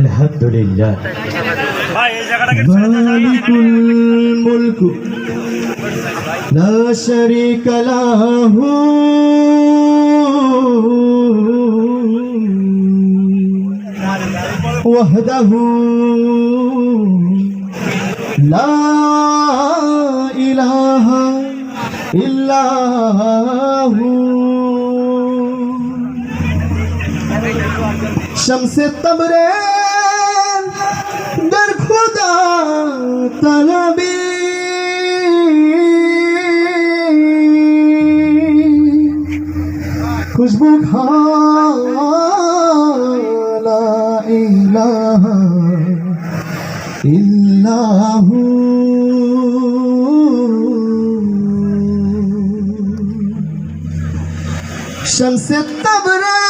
আলহামদুলিল্লাহ। মালিকুল মুলক লা শারীকা লাহু। وحده لا إله إلا هو شمس تبرین در خدا طلبی خوشبو لا الہ الا ہوں شمس تبرین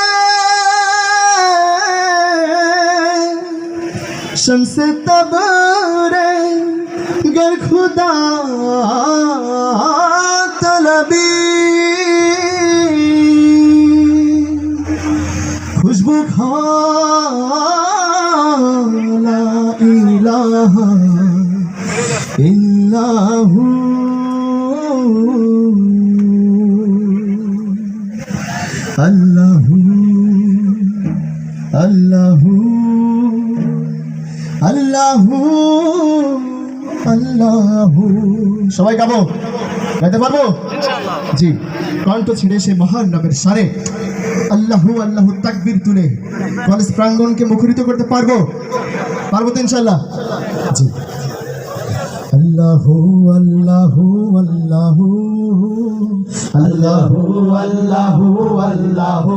शम्स तबारे गर खुदा तलबी खुशबू खाला इलाहा इल्लाहू अल्लाहू अल्लाहू আল্লাহু আল্লাহু। সবাই গাবো? গাইতে পারব? জি। কণ্ঠ ছেড়ে সে মহান নামের সারে। আল্লাহু আল্লাহু তাকবীর তুলে। কলেজ প্রাঙ্গণকে মুখরিত করতে পারব? পারব তো ইনশাল্লাহ জি। আল্লাহু আল্লাহু আল্লাহু। আল্লাহু আল্লাহু আল্লাহু।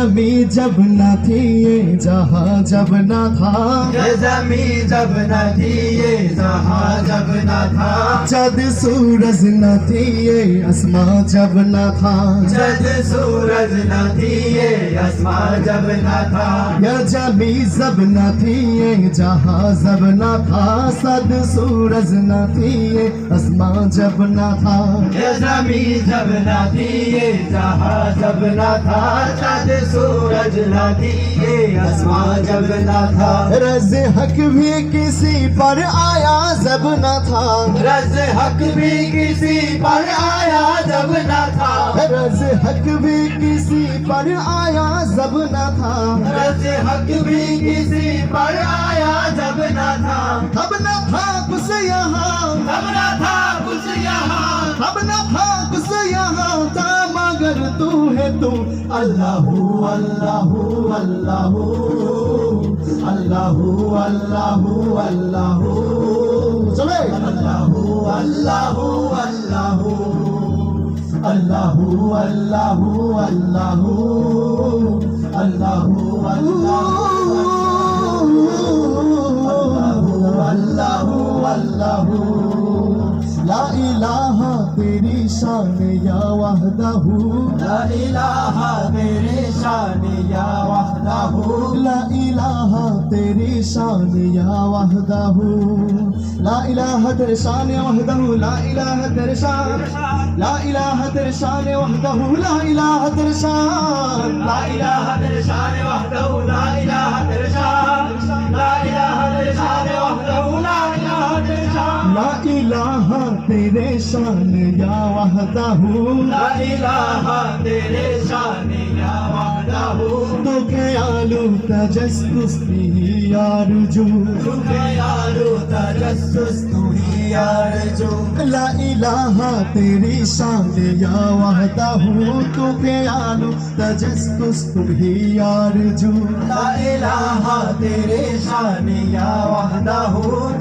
जमी जब न थी ये जहाँ जब न था ये जमी जब न थी ये जहाँ जब न था जद सूरज न थी ये आसमां जब न था जद सूरज न थी ये आसमां जब न था या जमी जब न थी ये जहाँ जब न था सद सूरज न थी ये आसमां जब न था ये जमी जब न थी ये जहाँ जब न था जद सूरज न आसमां जब न था। रज हक भी किसी पर आया जब न था। रज हक भी किसी पर आया जब न था। रज हक भी किसी पर आया जब न था। रज हक भी किसी पर आया जब न था। تدعو الله الله الله. الله الله الله الله الله. الله الله الله. الله الله. الله الله الله. لا إله تیری شان یا وحده لا اله تیری شان یا وحده لا اله تیری شان یا وحده لا اله تیری شان یا وحده لا اله تیری شان لا اله تیری شان یا وحده لا اله تیری لا اله تیری شان وحده لا اله تیری لا اله تیری شان وحده لا ला इलाह तेरे शान या वहदहू ला इलाहा तेरे शान या वहदहू तो ख्यालू तजस्सुस ही आरज़ू। तुझे यारो तजस्सुस तू ही आरज़ू। ला इलाहा तेरी शान या वहदहू तो ख्यालू तजस्सुस ही आरज़ू। ला इलाहा तेरे शान या वहदहू तुझे यारो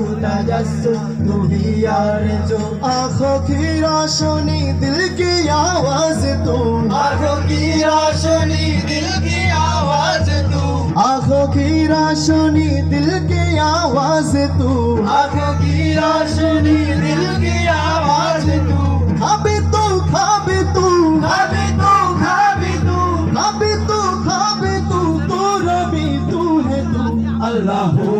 तजस्सुस तू ही आरज़ू आंखों की रोशनी दिल की आवाज तू आंखों की रोशनी दिल दिल की आवाज तू आंखों की रोशनी दिल की आवाज तू आंखों की रोशनी दिल की आवाज तू खाबे तू खाबे तू खाबी तू खाबी तू खाबे तू खाबे तू तू रबी तू है तू अल्लाह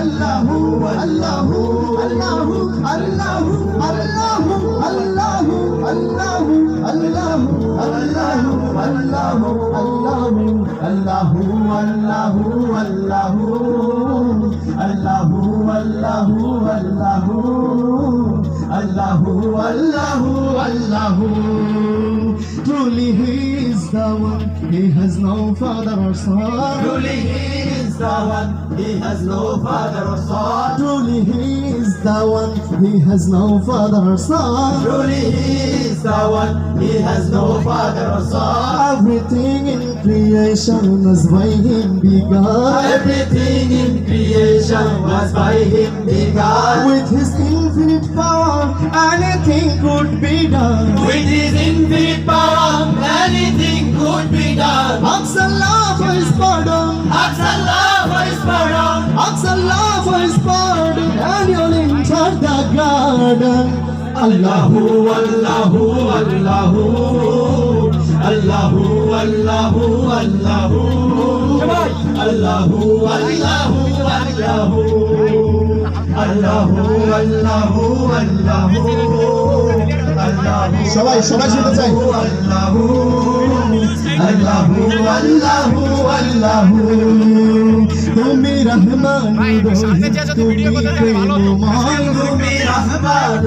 الله الله الله الله الله الله الله الله الله الله الله الله الله الله والله والله الله والله والله تولي is the one, he has no father or son. Truly he is the one, he has no father or son. Truly he is the one, he has no father or son. Truly he is the one, he has no father or son. Everything in creation was by him begun. Everything in creation was by him begun. With his infinite power, anything could be done. With his infinite power, anything could be done. Ask Allah for his pardon. Ask Allah for his pardon. Ask Allah for his pardon. And you'll enter the garden. Allahu, Allahu, Allahu. Allahu, Allahu, Allahu. Allahu, Allahu, Allahu. Allahu, Allahu, Allahu. Allahu. সবাই সবাই শুনতে চাই আল্লাহু আল্লাহু আল্লাহু আল্লাহু তুমি রহমান তুমি রহমান